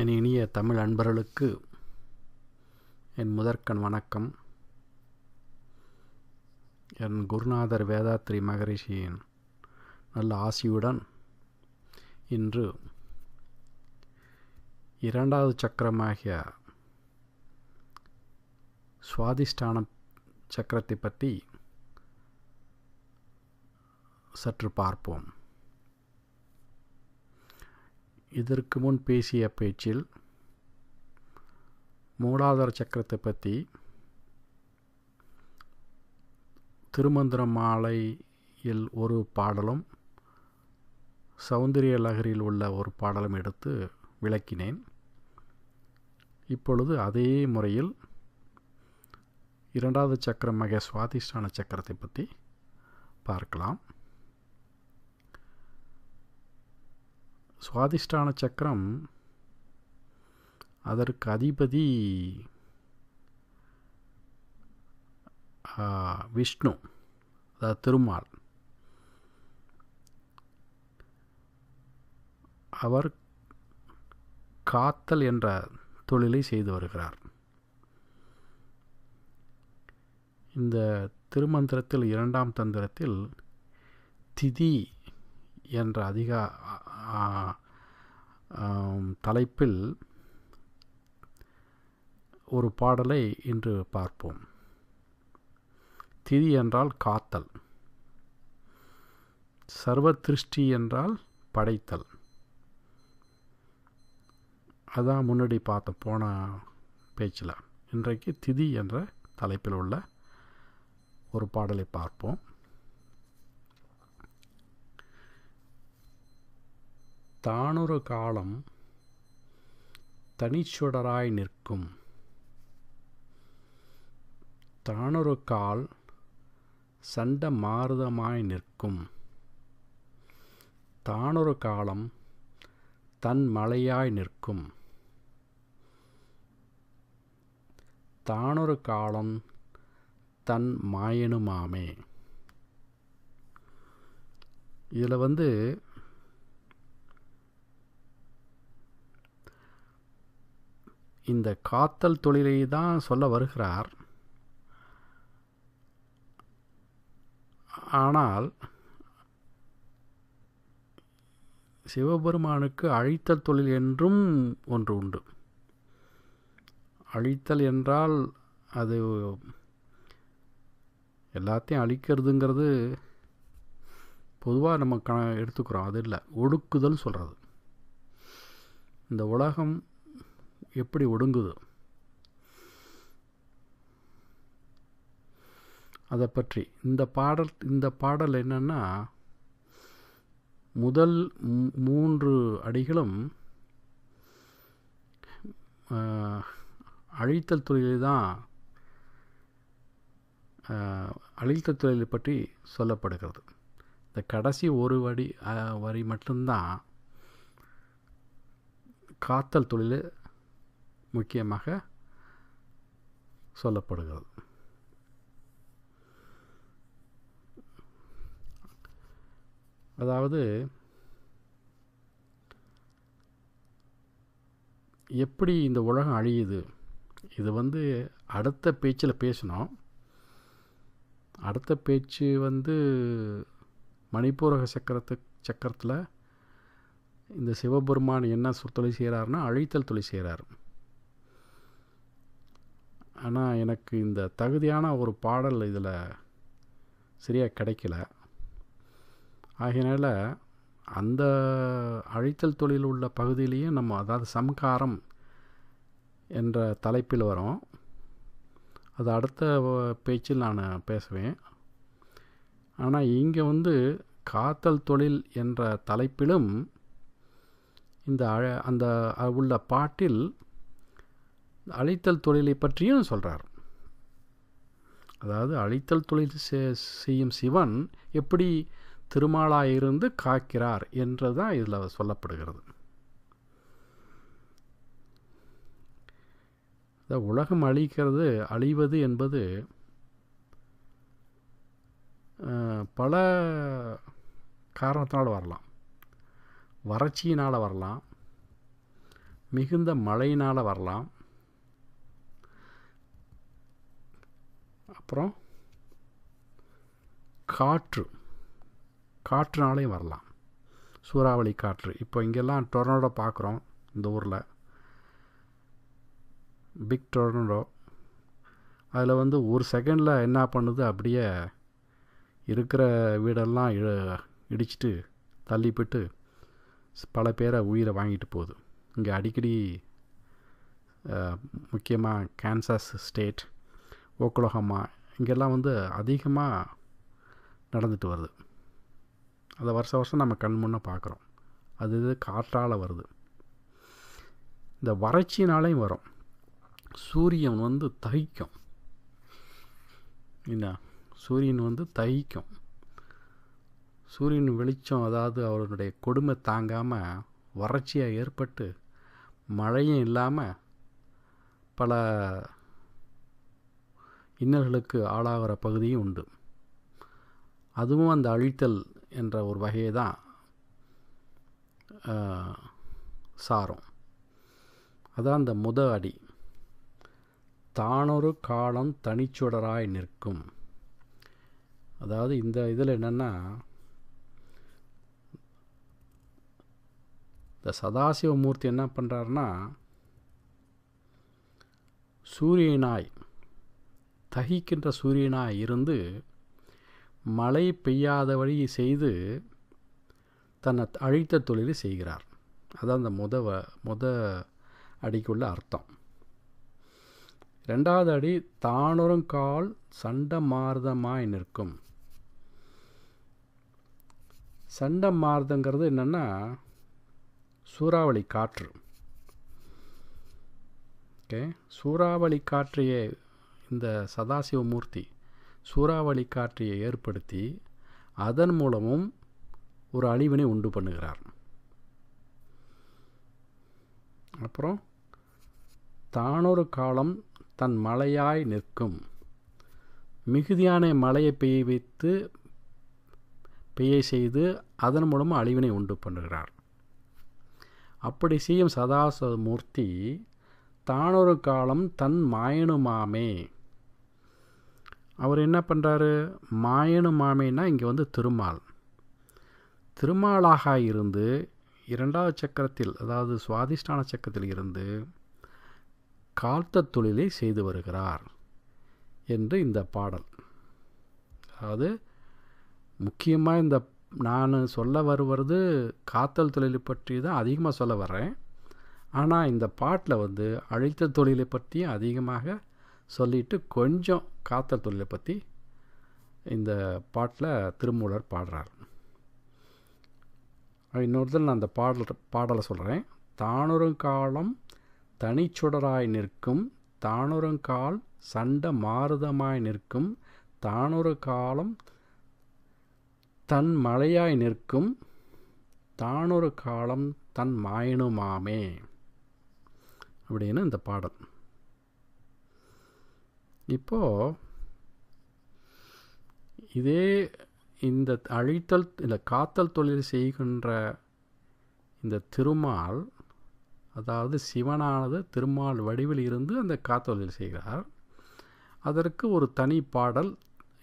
என் இனிய தமிழ் அன்பர்களுக்கு என் முதற்கண் வணக்கம். என் குருநாதர் வேதாத்ரி மகரிஷியின் நல்ல ஆசியுடன் இன்று இரண்டாவது சக்கரமாகிய சுவாதிஷ்டான சக்கரத்தை பற்றி சற்று பார்ப்போம். இதற்கு முன் பேசிய பேச்சில் மூலாதார சக்கரத்தை பற்றி திருமந்திர மாலையில் ஒரு பாடலும் சௌந்தரிய லகரில் உள்ள ஒரு பாடலும் எடுத்து விளக்கினேன். இப்பொழுது அதே முறையில் இரண்டாவது சக்கரமாக சுவாதிஷ்டான சக்கரத்தை பற்றி பார்க்கலாம். சுவாதிஷ்டான சக்கரம் அதற்கு அதிபதி விஷ்ணு அதாவது திருமால். அவர் காத்தல் என்ற தொழிலை செய்து வருகிறார். இந்த திருமந்திரத்தில் இரண்டாம் தந்திரத்தில் திதி என்ற அதிக தலைப்பில் ஒரு பாடலை இன்று பார்ப்போம். திதி என்றால் காத்தல். சர்வ திருஷ்டி என்றால் படைத்தல். அதான் முன்னாடி பார்த்த போன பேச்சில். இன்றைக்கு திதி என்ற தலைப்பில் உள்ள ஒரு பாடலை பார்ப்போம். தானொரு காலம் தனிச்சுடராய் நிற்கும். தானொரு கால் சண்ட மாறுதமாய் நிற்கும். தானொரு காலம் தன் மலையாய் நிற்கும். தானொரு காலம் தன் மாயனுமாமே. இதில் வந்து இந்த காத்தல் தொழிலை தான் சொல்ல வருகிறார். ஆனால் சிவபெருமானுக்கு அழித்தல் தொழில் என்றும் ஒன்று உண்டு. அழித்தல் என்றால் அது எல்லாத்தையும் அழிக்கிறதுங்கிறது பொதுவாக நம்ம க எடுத்துக்கிறோம். அது இல்லை ஒடுக்குதல் சொல்கிறது இந்த உலகம் எப்படி ஒடுங்குது? அதை பற்றி. இந்த பாடல் இந்த பாடல் என்னென்னா முதல் மூன்று அடிகளும் அழித்தல் துறையில் தான் அழித்தல் தொழிலை பற்றி சொல்லப்படுகிறது. இந்த கடைசி ஒரு வடி வரி மட்டும்தான் காத்தல் தொழில் முக்கியமாக சொல்லப்படுகிறது. அதாவது எப்படி இந்த உலகம் அழியுது? இது வந்து அடுத்த பேச்சில் பேசணும். அடுத்த பேச்சு வந்து மணிப்பூரக சக்கரத்து சக்கரத்தில் இந்த சிவபெருமான் என்ன தொழில் செய்கிறாருன்னா அழித்தல் தொழில் செய்கிறார் ஆனால் எனக்கு இந்த தகுதியான ஒரு பாடல் இதில் சரியாக கிடைக்கல. ஆகையினால் அந்த அழித்தல் தொழில் உள்ள பகுதியிலையும் நம்ம அதாவது சம்காரம் என்ற தலைப்பில் வரும். அது அடுத்த பேச்சில் நான் பேசுவேன். ஆனால் இங்கே வந்து காத்தல் தொழில் என்ற தலைப்பிலும் இந்த அழ அந்த உள்ள பாட்டில் அழித்தல் தொழிலை பற்றியும் சொல்கிறார் அதாவது அழித்தல் தொழில் செய்யும் சிவன் எப்படி திருமாலாயிருந்து காக்கிறார் என்று தான் இதில் சொல்லப்படுகிறது. இந்த உலகம் அழிக்கிறது அழிவது என்பது பல காரணத்தினால் வரலாம். வறட்சியினால் வரலாம். மிகுந்த மழையினால் வரலாம். அப்புறம் காற்று. காற்றுனாலையும் வரலாம். சூறாவளி காற்று. இப்போ இங்கெல்லாம் டொர்னடோ பார்க்குறோம் இந்த ஊரில். பிக் டொர்னடோ அதில் வந்து ஒரு செகண்டில் என்ன பண்ணுது? அப்படியே இருக்கிற வீடெல்லாம் இ இடிச்சிட்டு தள்ளிப்பிட்டு பல பேரை உயிரை வாங்கிட்டு போகுது. இங்கே அடிக்கடி முக்கியமாக கேன்சாஸ் ஸ்டேட் ஓக்குலகம்மா இங்கெல்லாம் வந்து அதிகமாக நடந்துட்டு வருது. அதை வருஷ வருஷம் நம்ம கண் முன்னே பார்க்குறோம். அது இது காற்றால் வருது. இந்த வறட்சினாலையும் வரும். சூரியன் வந்து தகிக்கும். என்ன? சூரியன் வந்து தகிக்கும். சூரியன் வெளிச்சம் அதாவது அவருடைய கொடுமை தாங்காமல் வறட்சியாக ஏற்பட்டு மழையும் இல்லாமல் பல இன்னல்களுக்கு ஆளாகிற பகுதியும் உண்டு. அதுவும் அந்த அழித்தல் என்ற ஒரு வகையை தான் சாரும். அதான் அந்த முத அடி. தானொரு காலம் தனிச்சுடராய் நிற்கும். அதாவது இந்த இதில் என்னென்னா இந்த சதாசிவமூர்த்தி என்ன பண்ணுறாருன்னா சூரியனாய் தகிக்கின்ற சூரியனாய் இருந்து மழை பெய்யாத வழி செய்து தன்னை அழித்த தொழிலை செய்கிறார். அதான் அந்த முத முத அடிக்குள்ள அர்த்தம். ரெண்டாவது அடி தானொருங்கால் சண்டை மார்தமாய் நிற்கும். சண்டை மார்தங்கிறது என்னென்னா சூறாவளி காற்று. ஓகே? சூறாவளி காற்றையே இந்த சதாசிவமூர்த்தி சூறாவளி காற்றையை ஏற்படுத்தி அதன் மூலமும் ஒரு அழிவினை உண்டு பண்ணுகிறார். அப்புறம் தானொரு காலம் தன் மழையாய் நிற்கும். மிகுதியான மழையை பெய்ய வைத்து பெய்ய செய்து அதன் மூலமாக அழிவினை உண்டு பண்ணுகிறார். அப்படி செய்யும் சதாசமூர்த்தி தானொரு காலம் தன் மாயனுமாமே. அவர் என்ன பண்ணுறாரு மாயனு மாமேனா இங்கே வந்து திருமால். திருமாலாக இருந்து இரண்டாவது சக்கரத்தில் அதாவது சுவாதிஷ்டான சக்கரத்தில் இருந்து காத்த தொழிலை செய்து வருகிறார் என்று இந்த பாடல். அதாவது முக்கியமாக இந்த நான் சொல்ல வருவது காத்தல் தொழிலை பற்றி தான் அதிகமாக சொல்ல வர்றேன். ஆனால் இந்த பாட்டில் வந்து அழித்த தொழிலை பற்றியும் அதிகமாக சொல்லிட்டு கொஞ்சம் காத்தல் தொழிலை பற்றி இந்த பாட்டில் திருமூலர் பாடுறார். இன்னொருதல் நான் அந்த பாடல் பாடலை சொல்கிறேன் தானொருங்காலம் தனிச்சுடராய் நிற்கும் தானொருங்கால் சண்ட மாறுதமாய் நிற்கும் தானொரு காலம் தன் மழையாய் நிற்கும் தானொரு காலம் தன் மாயனுமாமே அப்படின்னு இந்த பாடல். இப்போது இதே இந்த அழித்தல் இந்த காத்தல் தொழில் செய்கின்ற இந்த திருமால் அதாவது சிவனானது திருமால் வடிவில் இருந்து அந்த காத்தொழில் செய்கிறார். அதற்கு ஒரு தனி பாடல்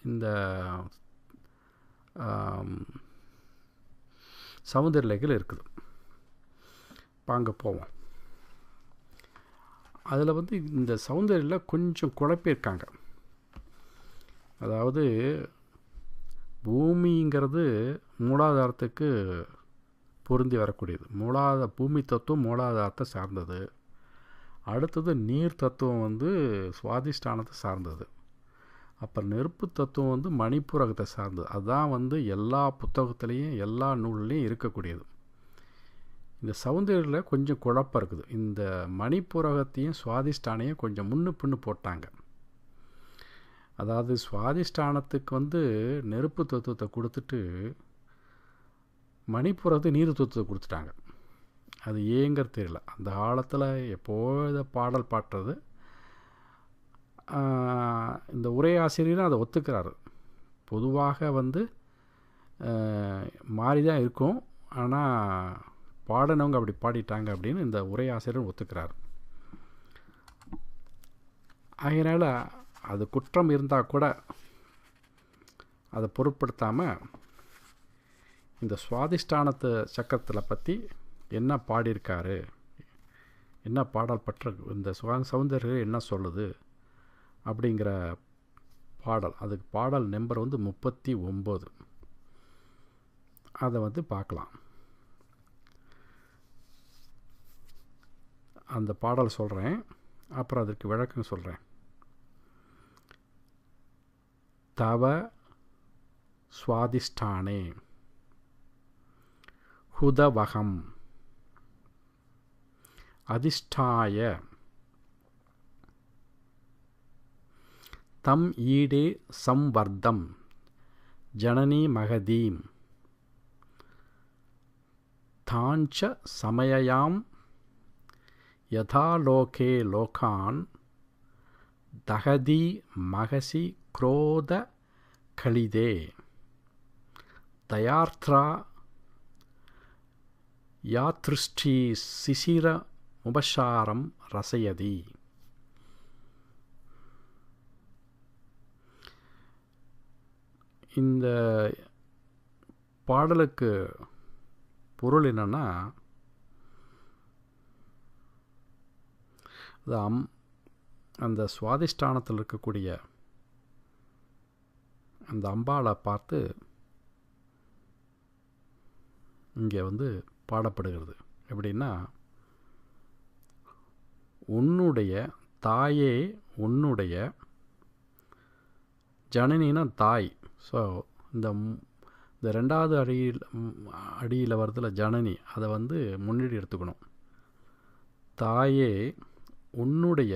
இந்த சமுதிரலைகள் இருக்குது. அங்கே போவோம். அதில் வந்து இந்த சௌந்தர்யில் கொஞ்சம் குழப்பியிருக்காங்க. அதாவது பூமிங்கிறது மூலாதாரத்துக்கு பொருந்தி வரக்கூடியது. மூலாத பூமி தத்துவம் மூலாதாரத்தை சார்ந்தது. அடுத்தது நீர் தத்துவம் வந்து சுவாதிஷ்டானத்தை சார்ந்தது. அப்புறம் நெருப்பு தத்துவம் வந்து மணிப்புரகத்தை சார்ந்தது. அதுதான் வந்து எல்லா புத்தகத்துலேயும் எல்லா நூல்லையும் இருக்கக்கூடியது. இந்த சவுந்தரியில் கொஞ்சம் குழப்பம் இருக்குது. இந்த மணிப்புரகத்தையும் சுவாதிஷ்டானையும் கொஞ்சம் முன்னு பின்னு போட்டாங்க. அதாவது சுவாதிஷ்டானத்துக்கு வந்து நெருப்பு தத்துவத்தை கொடுத்துட்டு மணிப்புறத்தை நீர் தத்துவத்தை கொடுத்துட்டாங்க. அது ஏங்கிற தெரியல. அந்த காலத்தில் எப்போது பாடல் பாட்டுறது இந்த உரையாசிரியரும் அதை ஒத்துக்கிறாரு. பொதுவாக வந்து மாறி தான் இருக்கும். ஆனால் பாடினவங்க அப்படி பாடிட்டாங்க அப்படின்னு இந்த உரையாசிரியர் ஒத்துக்கிறார். அதனால் அது குற்றம் இருந்தால் கூட அதை பொருட்படுத்தாமல் இந்த சுவாதிஷ்டானத்து சக்கரத்தில் பற்றி என்ன பாடியிருக்காரு என்ன பாடல் பற்ற இந்த சுவா சௌந்தர்யம் என்ன சொல்லுது அப்படிங்கிற பாடல் அதுக்கு பாடல் நம்பர் வந்து முப்பத்தி ஒம்பது. அதை வந்து பார்க்கலாம். அந்த பாடல் சொல்கிறேன் அப்புறம் அதற்கு விளக்கம் சொல்கிறேன் தவ சுவாதிஷ்டானே. ஹுதவகம். அதிஷ்டாய. தம் ஈடே சம்வர்தம் ஜனனி மகதீம். தாஞ்ச சமயயாம் யதாலோகே லோகான் தகதி மகசி குரோத கலிதே. தயார்த்ரா யாத்ருஷ்டி சிசிர முபஷாரம் ரசயதி. இந்த பாடலுக்கு பொருள் என்னென்னா அம் அந்த சுவாதிஷ்டானத்தில் இருக்கக்கூடிய அந்த அம்பாளை பார்த்து இங்கே வந்து பாடப்படுகிறது. எப்படின்னா உன்னுடைய தாயே உன்னுடைய ஜனனினா தாய். ஸோ இந்த இந்த ரெண்டாவது அடியில் அடியில் வரதில் ஜனனி அதை வந்து முன்னாடி எடுத்துக்கணும். தாயே உன்னுடைய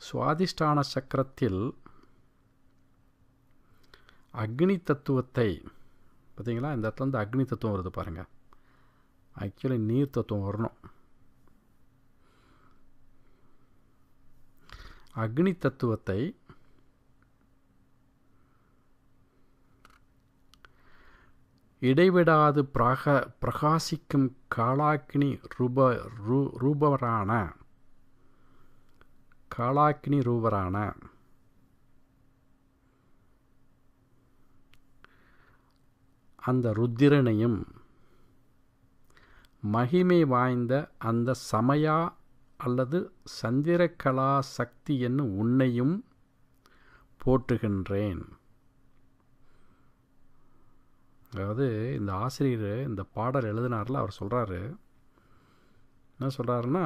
சுவாதிஷ்டான சக்கரத்தில் அக்னி தத்துவத்தை பார்த்தீங்களா? இந்த இடத்துல வந்து அக்னி தத்துவம் வருது பாருங்கள் ஆக்சுவலி நீர் தத்துவம் வரணும். அக்னி தத்துவத்தை இடைவிடாது பிரக பிரகாசிக்கும் காலாக்கினி ரூப ரூ ரூபவரான காலாக்கினி ரூபரான அந்த ருத்திரனையும் மகிமை வாய்ந்த அந்த சமயா அல்லது சந்திரகலா சக்தி என்னும் உன்னையும் போற்றுகின்றேன். அதாவது இந்த ஆசிரியர் இந்த பாடல் எழுதினார்ல அவர் சொல்கிறாரு என்ன சொல்கிறாருன்னா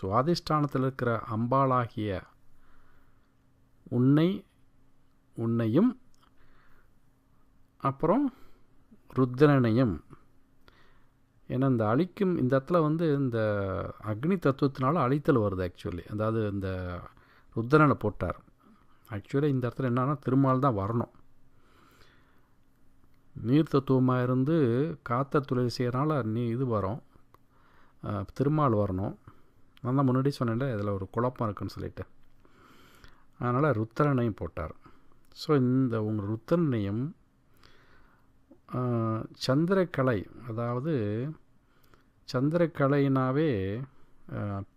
சுவாதிஷ்டானத்தில் இருக்கிற அம்பாளாகிய உன்னை உன்னையும் அப்புறம் ருத்ரனையும். ஏன்னா இந்த அழிக்கும் இந்த இடத்துல வந்து இந்த அக்னி தத்துவத்தினால அழித்தல் வருது ஆக்சுவலி அதாவது இந்த ருத்ரனை போட்டார். ஆக்சுவலி இந்த இடத்துல என்னன்னா திருமால் தான் வரணும். நீர் தத்துவமாக இருந்து காத்த தொழில் செய்கிறனால நீ இது வரும். திருமால் வரணும். நான் தான் முன்னாடி சொன்னேன்ல இதில் ஒரு குழப்பம் இருக்குன்னு சொல்லிட்டு. அதனால் ருத்திரனையும் போட்டார். ஸோ இந்த உங்கள் ருத்திரனையும் சந்திரக்கலை அதாவது சந்திரக்கலைனாவே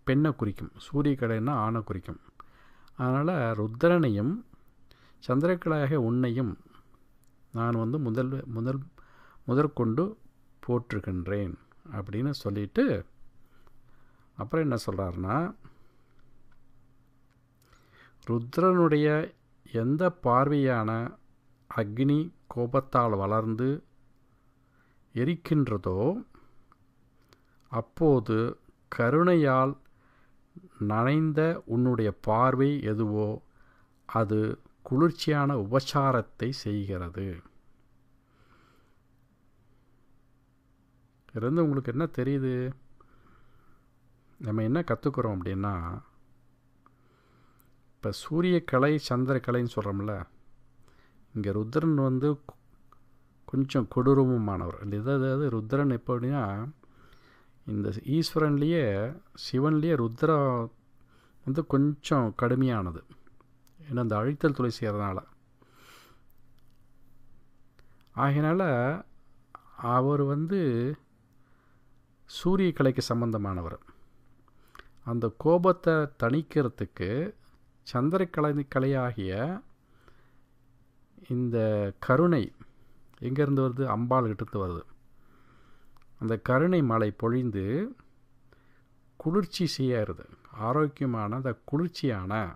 பெண்ணை குறிக்கும். சூரியக்கலைன்னா ஆணை குறிக்கும். அதனால் ருத்ரனையும் சந்திரக்கலையாக உன்னையும் நான் வந்து முதல் முதல் முதற்கொண்டு போற்றுகின்றேன் அப்படின்னு சொல்லிட்டு அப்புறம் என்ன சொல்கிறாருன்னா ருத்ரனுடைய எந்த பார்வையான அக்னி கோபத்தால் வளர்ந்து எரிக்கின்றதோ அப்போது கருணையால் நனைந்த உன்னுடைய பார்வை எதுவோ அது குளிர்ச்சியான உபச்சாரத்தை செய்கிறது. இருந்து உங்களுக்கு என்ன தெரியுது? நம்ம என்ன கற்றுக்குறோம் அப்படின்னா இப்போ சூரியக்கலை சந்திரக்கலைன்னு சொல்கிறோம்ல இங்கே ருத்ரன் வந்து கொஞ்சம் கொடூரமானவர் இதாவது ருத்ரன் எப்போ அப்படின்னா இந்த ஈஸ்வரன்லேயே சிவன்லேயே ருத்ரா வந்து கொஞ்சம் கடுமையானது. ஏன்னா அந்த அழித்தல் துளை செய்கிறதுனால ஆகையினால அவர் வந்து சூரிய கலைக்கு சம்பந்தமானவர். அந்த கோபத்தை தணிக்கிறதுக்கு சந்திரக்கலை கலையாகிய இந்த கருணை எங்கேருந்து வருது? அம்பாள் வருது. அந்த கருணை மலை பொழிந்து குளிர்ச்சி செய்யறது ஆரோக்கியமான அந்த குளிர்ச்சியான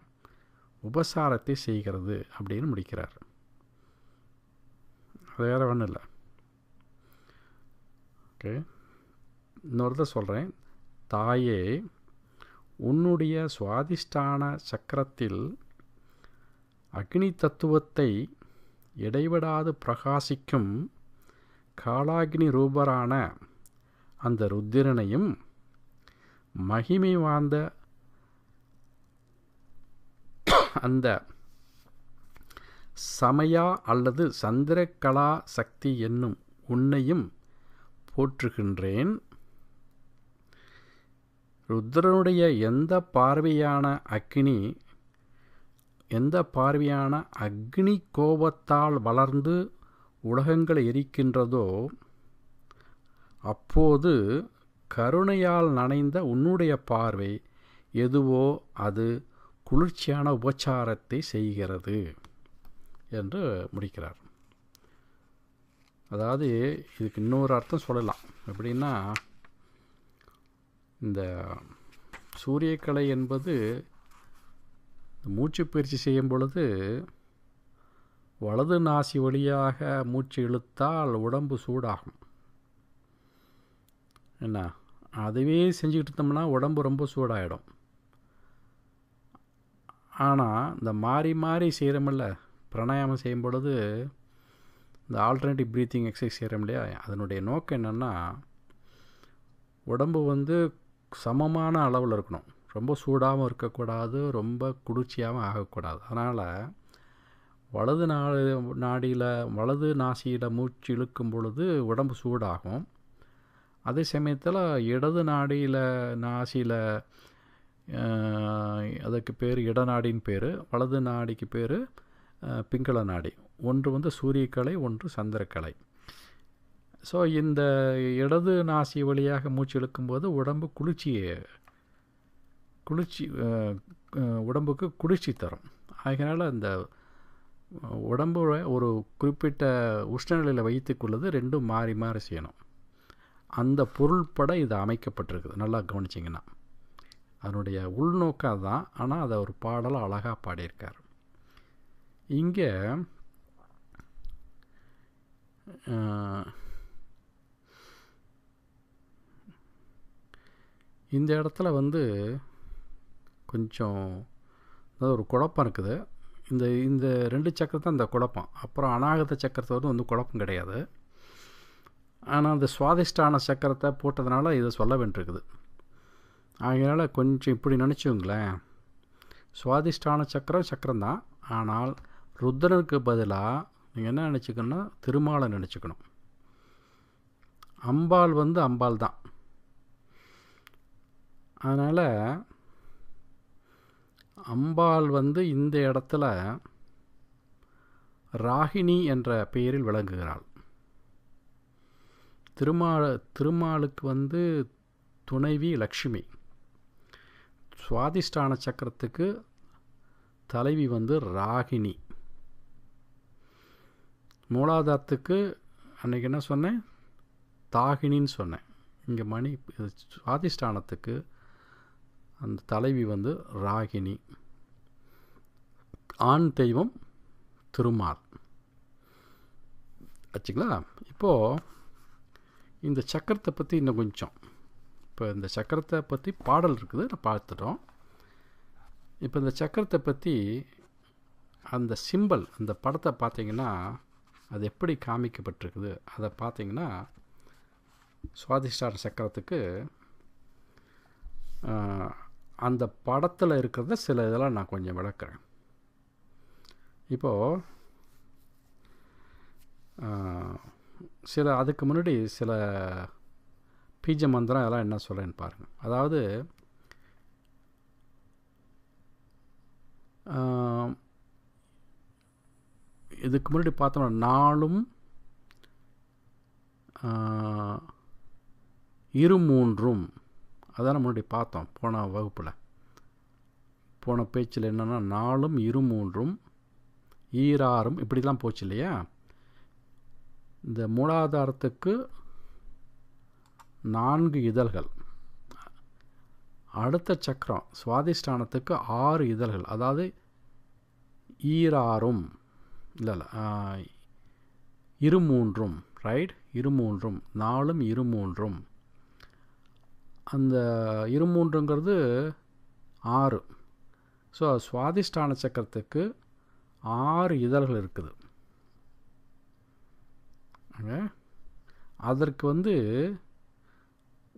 உபசாரத்தை செய்கிறது அப்படின்னு முடிக்கிறார். அது வேறு ஒன்றும் இல்லை. ஓகே இன்னொருத்த சொல்கிறேன் தாயே உன்னுடைய சுவாதிஷ்டான சக்கரத்தில் அக்னி தத்துவத்தை இடைவிடாது பிரகாசிக்கும் காலாக்னி ரூபரான அந்த ருத்திரனையும் மகிமை வாய்ந்த அந்த சமயா அல்லது சந்திரகலா சக்தி என்னும் உன்னையும் போற்றுகின்றேன். ருத்ரனுடைய எந்த பார்வையான அக்னி எந்த பார்வையான அக்னி கோபத்தால் வளர்ந்து உலகங்கள் எரிக்கின்றதோ அப்போது கருணையால் நனைந்த உன்னுடைய பார்வை எதுவோ அது குளிர்ச்சியான உபச்சாரத்தை செய்கிறது என்று முடிக்கிறார். அதாவது இதுக்கு இன்னொரு அர்த்தம் சொல்லலாம். எப்படின்னா இந்த சூரியக்கலை என்பது மூச்சு பயிற்சி செய்யும் பொழுது வலது நாசி வழியாக மூச்சு இழுத்தால் உடம்பு சூடாகும். என்ன? அதுவே செஞ்சுக்கிட்டு இருந்தோம்னா உடம்பு ரொம்ப சூடாகிடும் ஆனால் இந்த மாறி மாறி செய்கிறோமில்ல பிராணாயாமம் செய்யும் பொழுது இந்த ஆல்டர்னேட்டிவ் ப்ரீத்திங் எக்ஸசைஸ் செய்கிறோம் இல்லையா? அதனுடைய நோக்கம் என்னென்னா உடம்பு வந்து சமமான அளவில் இருக்கணும். ரொம்ப சூடாகவும் இருக்கக்கூடாது ரொம்ப குளிர்ச்சியாகவும் ஆகக்கூடாது. அதனால் வலது நாடு நாடியில் வலது நாசியில் மூச்சு இழுக்கும் பொழுது உடம்பு சூடாகும். அதே சமயத்தில் இடது நாடியில் நாசியில் அதுக்கு பேர் இடநாடின்னு பேர் வலது நாடிக்கு பேர் பிங்கள நாடி. ஒன்று வந்து சூரியக்கலை ஒன்று சந்திரக்கலை. ஸோ இந்த இடது நாசி வழியாக மூச்சு இழுக்கும்போது உடம்பு குளிர்ச்சியை குளிர்ச்சி உடம்புக்கு குளிர்ச்சி தரும். அதனால் அந்த உடம்பு ஒரு குறிப்பிட்ட உஷ்ணநிலையில் வைத்துக்கொள்ளது ரெண்டும் மாறி மாறி செய்யணும். அந்த பொருள்பட இது அமைக்கப்பட்டிருக்குது. நல்லா கவனிச்சிங்கன்னா. அதனுடைய உள்நோக்கம் தான் ஆனால் அதை ஒரு பாடலாக அழகாக பாடியிருக்கார். இங்கே இந்த இடத்துல வந்து கொஞ்சம் அதாவது ஒரு குழப்பம் இருக்குது. இந்த இந்த ரெண்டு சக்கரத்தை இந்த குழப்பம். அப்புறம் அநாகத சக்கரத்தை வந்து வந்து குழப்பம் கிடையாது. ஆனால் அந்த சுவாதிஷ்டான சக்கரத்தை போட்டதுனால இதை சொல்ல வேண்டியிருக்குது. அதனால் கொஞ்சம் இப்படி நினச்சிங்களேன் சுவாதிஷ்டான சக்கரம் சக்கரம் தான் ஆனால் ருத்ரனுக்கு பதிலாக நீங்கள் என்ன நினச்சிக்கணும்னா திருமாலை நினச்சிக்கணும். அம்பாள் வந்து அம்பாள் தான் அதனால் அம்பாள் வந்து இந்த இடத்துல ராகினி என்ற பெயரில் விளங்குகிறாள். திருமால் திருமாலுக்கு வந்து துணைவி லக்ஷ்மி. சுவாதிஷ்டான சக்கரத்துக்கு தலைவி வந்து ராகினி மூலாதாரத்துக்கு அன்றைக்கி என்ன சொன்னேன்? தாகினின்னு சொன்னேன். இங்கே மணி சுவாதிஷ்டானத்துக்கு அந்த தலைவி வந்து ராகினி ஆண் தெய்வம் திருமால். ஆச்சுங்களா? இப்போது இந்த சக்கரத்தை பற்றி இன்னும் கொஞ்சம். இப்போ இந்த சக்கரத்தை பற்றி பாடல் இருக்குது நான் பார்த்துட்டோம். இப்போ இந்த சக்கரத்தை பற்றி அந்த சிம்பல் அந்த படத்தை பார்த்தீங்கன்னா அது எப்படி காமிக்கப்பட்டிருக்குது அதை பார்த்தீங்கன்னா சுவாதிஷ்டான சக்கரத்துக்கு அந்த படத்தில் இருக்கிறத சில இதெல்லாம் நான் கொஞ்சம் விளக்குறேன். இப்போது சில அதுக்கு முன்னாடி சில பீஜ மந்திரம் அதெல்லாம் என்ன சொல்கிறேன்னு பாருங்கள் அதாவது இதுக்கு முன்னாடி பார்த்தோம்னா நாளும் இரு மூன்றும் அதான் முன்னாடி பார்த்தோம் போன வகுப்பில். போன பேச்சில் என்னென்னா நாலும் இரு மூன்றும் ஈராறும் இப்படிலாம் போச்சு இல்லையா? இந்த மூலாதாரத்துக்கு நான்கு இதழ்கள். அடுத்த சக்கரம் சுவாதிஷ்டானத்துக்கு ஆறு இதழ்கள். அதாவது ஈராறும் இல்லை இல்லை இரு மூன்றும் ரைட் இரு மூன்றும் நாலும் இரு மூன்றும் அந்த இரு மூன்றுங்கிறது ஆறு. ஸோ சுவாதிஷ்டான சக்கரத்துக்கு ஆறு இதழ்கள் இருக்குது. அதற்கு வந்து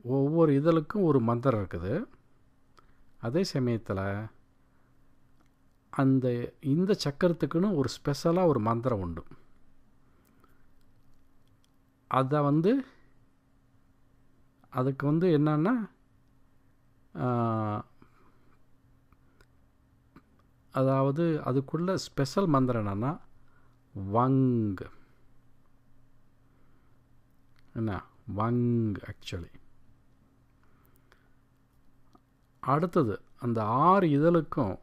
ஒவ்வொரு இதழுக்கும் ஒரு மந்திரம் இருக்குது. அதே சமயத்தில் அந்த இந்த சக்கரத்துக்குன்னு ஒரு ஸ்பெஷலாக ஒரு மந்திரம் உண்டு. அதை வந்து அதுக்கு வந்து என்னன்னா அதாவது அதுக்குள்ள ஸ்பெஷல் மந்திரம் என்னென்னா வங் என்ன? வங் ஆக்சுவலி. அடுத்தது அந்த ஆறு இதழுக்கும்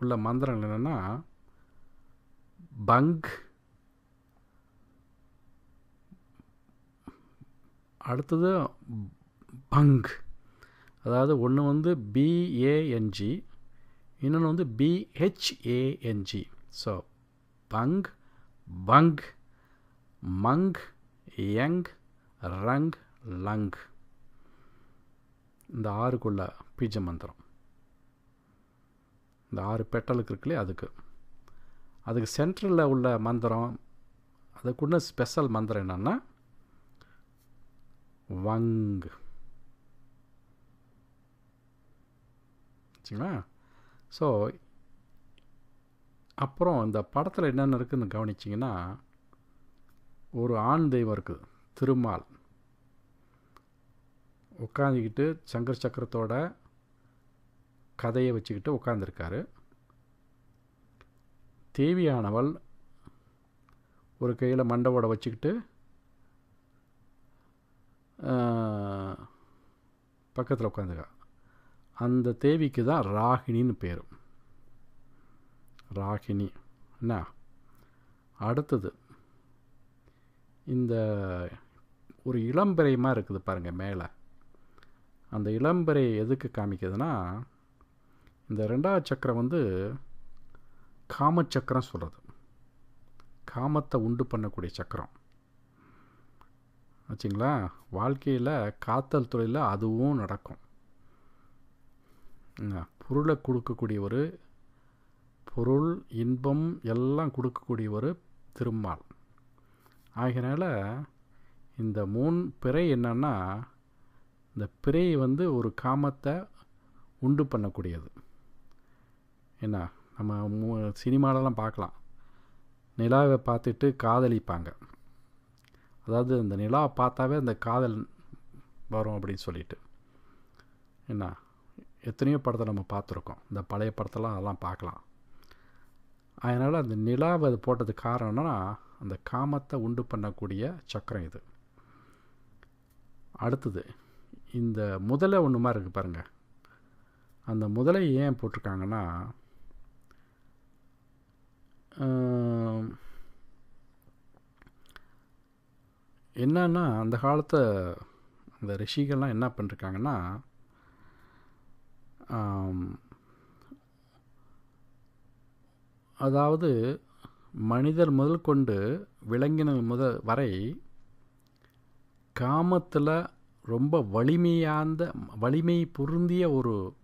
உள்ள மந்திரங்கள் என்னென்னா பங்க் அடுத்தது பங்க். அதாவது ஒன்று வந்து பிஏஎன்ஜி இன்னொன்று வந்து B H A N G so பங் பங் மங் யங் ரங் லங் இந்த ஆறுக்குள்ள பீஜ மந்திரம். இந்த ஆறு பெட்டலுக்கு இருக்குல்லையே அதுக்கு. அதுக்கு சென்ட்ரலில் உள்ள மந்திரம் அதுக்குள்ள ஸ்பெஷல் மந்திரம் என்னென்னா வங் சரிங்களா? ஸோ அப்புறம் இந்த படத்தில் என்னென்ன இருக்குதுன்னு கவனிச்சிங்கன்னா ஒரு ஆண் தெய்வம் இருக்குது திருமால். உட்காந்துக்கிட்டு சங்கர் சக்கரத்தோட கதையை வச்சுக்கிட்டு உட்காந்துருக்காரு தேவியானவள் ஒரு கையில் மண்டவோட வச்சுக்கிட்டு பக்கத்தில் உட்காந்துக்கா அந்த தேவிக்கு தான் ராகினின்னு பேர். ராகினி என்ன? அடுத்தது இந்த ஒரு இளம்பிரையமாக இருக்குது பாருங்கள் மேலே. அந்த இளம்பிரை எதுக்கு காமிக்குதுன்னா இந்த ரெண்டாவது சக்கரம் வந்து காமச்சக்கரம் சொல்கிறது காமத்தை உண்டு பண்ணக்கூடிய சக்கரம். வச்சுங்களா? வாழ்க்கையில் காத்தல் தொழிலில் அதுவும் நடக்கும். பொருளை கொடுக்கக்கூடிய ஒரு பொருள் இன்பம் எல்லாம் கொடுக்கக்கூடிய ஒரு திருமால். ஆகினால இந்த மூணு பிறை என்னென்னா இந்த பிரே வந்து ஒரு காமத்தை உண்டு பண்ணக்கூடியது. என்ன நம்ம மூ சினிமாலலாம் பார்க்கலாம். நிலாவை பார்த்துட்டு காதலிப்பாங்க. அதாவது அந்த நிலாவை பார்த்தாவே அந்த காதல் வரும் அப்படின்னு சொல்லிட்டு. என்ன எத்தனையோ படத்தை நம்ம பார்த்துருக்கோம். இந்த பழைய படத்தெல்லாம் அதெல்லாம் பார்க்கலாம். அதனால் அந்த நிலாவை அது போட்டதுக்கு காரணம்னா அந்த காமத்தை உண்டு பண்ணக்கூடிய சக்கரம் இது. அடுத்தது இந்த முதலை ஒன்று மாதிரி இருக்குது பாருங்கள் அந்த முதலை ஏன் போட்டிருக்காங்கன்னா என்னன்னா அந்த காலத்தை அந்த ரிஷிகள்லாம் என்ன பண்ணிருக்காங்கன்னா அதாவது மனிதர் முதல் கொண்டு விலங்கினர் முதல் வரை காமத்தில் ரொம்ப வலிமையாந்த வலிமை பொருந்திய ஒரு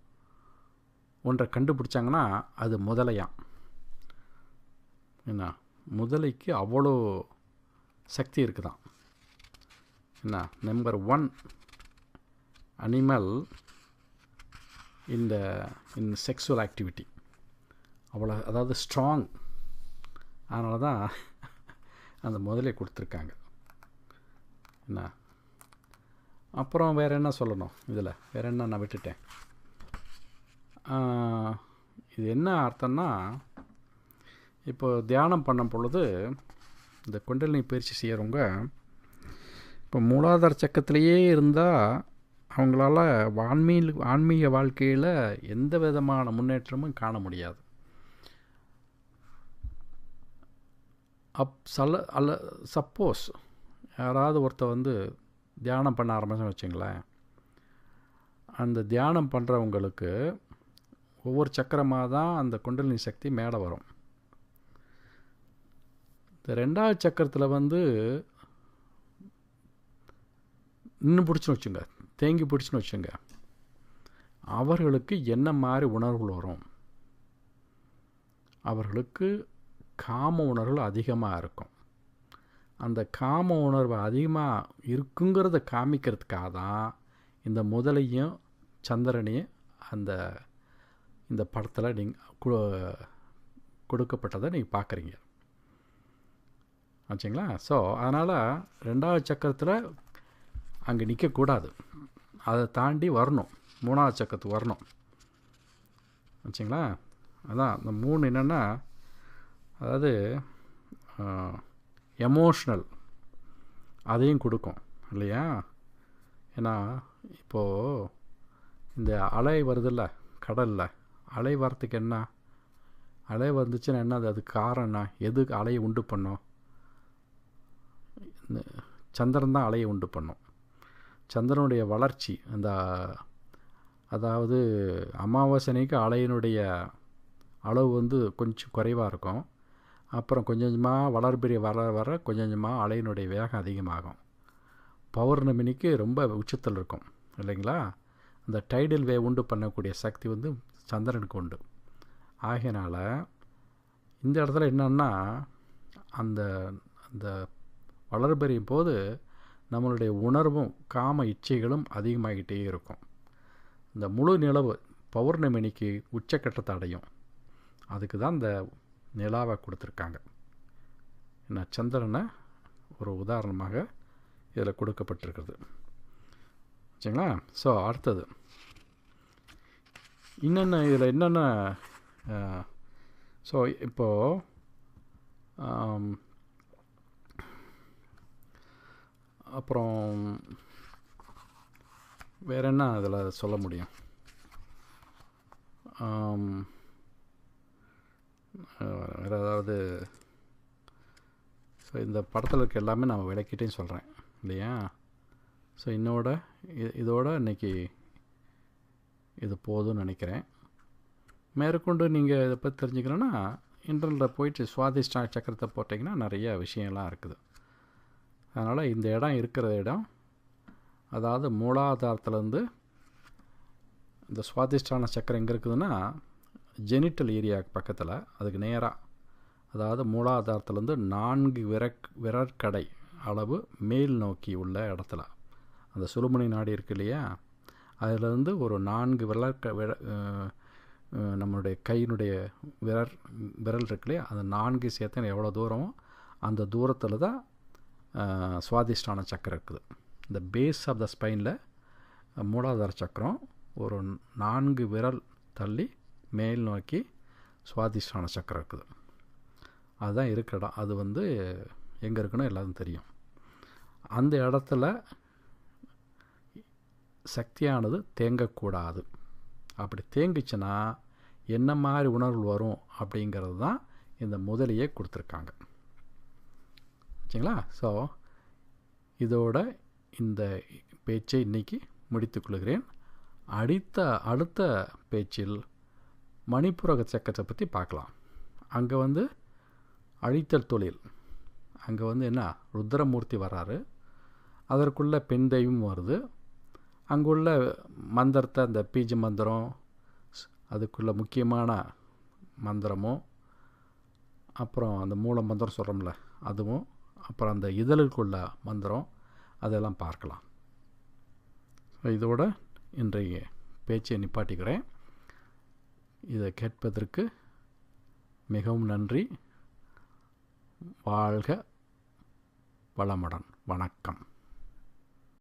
ஒன்றை கண்டுபிடிச்சாங்கன்னா அது முதலையாம். என்ன? முதலைக்கு அவ்வளோ சக்தி இருக்குதான் என்ன? நம்பர் ஒன் அனிமல் இந்த இன் செக்ஸுவல் ஆக்டிவிட்டி அவ்வளோ அதாவது ஸ்ட்ராங் அதனால தான் அந்த முதலே கொடுத்துருக்காங்க. என்ன? அப்புறம் வேறு என்ன சொல்லணும் இதில்? வேறு என்ன நான் விட்டுட்டேன்? இது என்ன அர்த்தம்னா இப்போ தியானம் பண்ணும் பொழுது இந்த குண்டலினி பயிற்சி செய்கிறவங்க இப்போ மூலாதார சக்கத்திலேயே இருந்தால் அவங்களால ஆன்மீக ஆன்மீக வாழ்க்கையில் எந்த விதமான முன்னேற்றமும் காண முடியாது. அப் சல அல்ல சப்போஸ் யாராவது ஒருத்தர் வந்து தியானம் பண்ண ஆரம்பிச்சோன்னு வச்சுங்களேன். அந்த தியானம் பண்ணுறவங்களுக்கு ஒவ்வொரு சக்கரமாக தான் அந்த குண்டலினி சக்தி மேலே வரும். இந்த ரெண்டாவது சக்கரத்தில் வந்து நின்று பிடிச்சின்னு வச்சுங்க தேங்கி பிடிச்சின்னு வச்சுங்க. அவர்களுக்கு என்ன மாதிரி உணர்வுகள் வரும்? அவர்களுக்கு காம உணர்வுகள் அதிகமாக இருக்கும். அந்த காம உணர்வு அதிகமாக இருக்குங்கிறத காமிக்கிறதுக்காக தான் இந்த முதலையும் சந்திரனையும் அந்த இந்த படத்தில் நீங்கள் கொடுக்கப்பட்டதை நீங்கள் பார்க்குறீங்க. ஆச்சுங்களா? ஸோ அதனால் ரெண்டாவது சக்கரத்தில் அங்கே நிற்கக்கூடாது அதை தாண்டி வரணும். மூணாவது சக்கரத்துக்கு வரணும். ஆச்சுங்களா? அதான் இந்த மூணு என்னென்னா அதாவது எமோஷ்னல் அதையும் கொடுக்கும் இல்லையா? ஏன்னா இப்போது இந்த அலை வருதில்ல கடலில் அலை வரத்துக்கு என்ன? அலை வந்துச்சுன்னா என்ன அது? அதுக்கு காரணம் என்ன? அலையை உண்டு பண்ணும்? சந்திரன் தான் அலையை உண்டு பண்ணும். சந்திரனுடைய வளர்ச்சி அந்த அதாவது அமாவாசனைக்கு அலையினுடைய அளவு வந்து கொஞ்சம் குறைவாக இருக்கும். அப்புறம் கொஞ்சம் கொஞ்சமாக வளர்பிரிய வர வர கொஞ்சம் கொஞ்சமாக அலையினுடைய வேகம் அதிகமாகும். பௌர்ணமினிக்கு ரொம்ப உச்சத்தில் இருக்கும் இல்லைங்களா? அந்த டைடல் வே உண்டு பண்ணக்கூடிய சக்தி வந்து சந்திரனுக்கு உண்டு. ஆகையினால் இந்த இடத்துல என்னன்னா அந்த அந்த வளர்பெறியும் போது நம்மளுடைய உணர்வும் காம இச்சைகளும் அதிகமாகிட்டே இருக்கும். இந்த முழு நிலவு பௌர்ணமினிக்கு உச்சக்கட்டத்தை அடையும். அதுக்கு தான் இந்த நிலாவை கொடுத்துருக்காங்க. என்ன சந்திரனை ஒரு உதாரணமாக இதில் கொடுக்கப்பட்டிருக்கிறது. சரிங்களா? ஸோ அடுத்தது. என்னென்ன இதில் என்னென்ன ஸோ இப்போது அப்புறம் வேற என்ன அதில் சொல்ல முடியும்? வேறு ஏதாவது ஸோ இந்த படத்தில் இருக்க எல்லாமே நான் விளக்கிட்டேன்னு சொல்கிறேன் இல்லையா? ஸோ இன்னோட இதோட இன்றைக்கி இது போதும்னு நினைக்கிறேன். மேற்கொண்டு நீங்கள் இதை பற்றி தெரிஞ்சுக்கணுன்னா இன்டர்நெட்டில் போயிட்டு சுவாதிஷ்டா சக்கரத்தை போட்டிங்கன்னா நிறைய விஷயம்லாம் இருக்குது. அதனால் இந்த இடம் இருக்கிற இடம் அதாவது மூலாதாரத்துலேருந்து இந்த சுவாதிஷ்டான சக்கரம் எங்கே இருக்குதுன்னா ஜெனிட்டல் ஏரியா பக்கத்தில் அதுக்கு நேராக அதாவது மூலாதாரத்துலேருந்து நான்கு விரக் விரற்கடை அளவு மேல் நோக்கி உள்ள இடத்துல. அந்த சுழுமணி நாடி இருக்கு இல்லையா? அதிலேருந்து ஒரு நான்கு விரற்க விர நம்மளுடைய கையினுடைய விரல் விரல் இருக்கு இல்லையா? அந்த நான்கு சேர்த்து எவ்வளோ தூரமோ அந்த தூரத்தில் தான் சுவாதிஷ்டான சக்கரம் இருக்குது. இந்த பேஸ் ஆஃப் த ஸ்பைனில் மூலாதார சக்கரம் ஒரு நான்கு விரல் தள்ளி மேல் நோக்கி சுவாதிஷ்டான சக்கரம் இருக்குது. அதுதான் இருக்கிற இடம். அது வந்து எங்கே இருக்குன்னு எல்லாரும் தெரியும். அந்த இடத்துல சக்தியானது தேங்கக்கூடாது. அப்படி தேங்குச்சுன்னா என்ன மாதிரி உணர்வு வரும் அப்படிங்கிறது தான் இந்த முதலையே கொடுத்துருக்காங்க. சரிங்களா? ஸோ இதோட இந்த பேச்சை இன்றைக்கி முடித்துக்கொள்கிறேன் அடுத்த அடுத்த பேச்சில் மணிப்புரக சக்கரத்தை பற்றி பார்க்கலாம். அங்கே வந்து அழித்தல் தொழில். அங்கே வந்து என்ன? ருத்ரமூர்த்தி வராரு அதற்குள்ள பெண் தெய்வம் வருது. அங்குள்ள மந்திரத்தை அந்த பீஜ மந்திரம் அதுக்குள்ள முக்கியமான மந்திரமும் அப்புறம் அந்த மூல மந்திரம் சொல்கிறோம்ல அதுவும் அப்புறம் அந்த இதழுக்குள்ள மந்திரம் அதெல்லாம் பார்க்கலாம். இதோட இன்றைய பேச்சை நிப்பாட்டிக்கிறேன். இதை கேட்பதற்கு மிகவும் நன்றி. வாழ்க வளமுடன். வணக்கம்.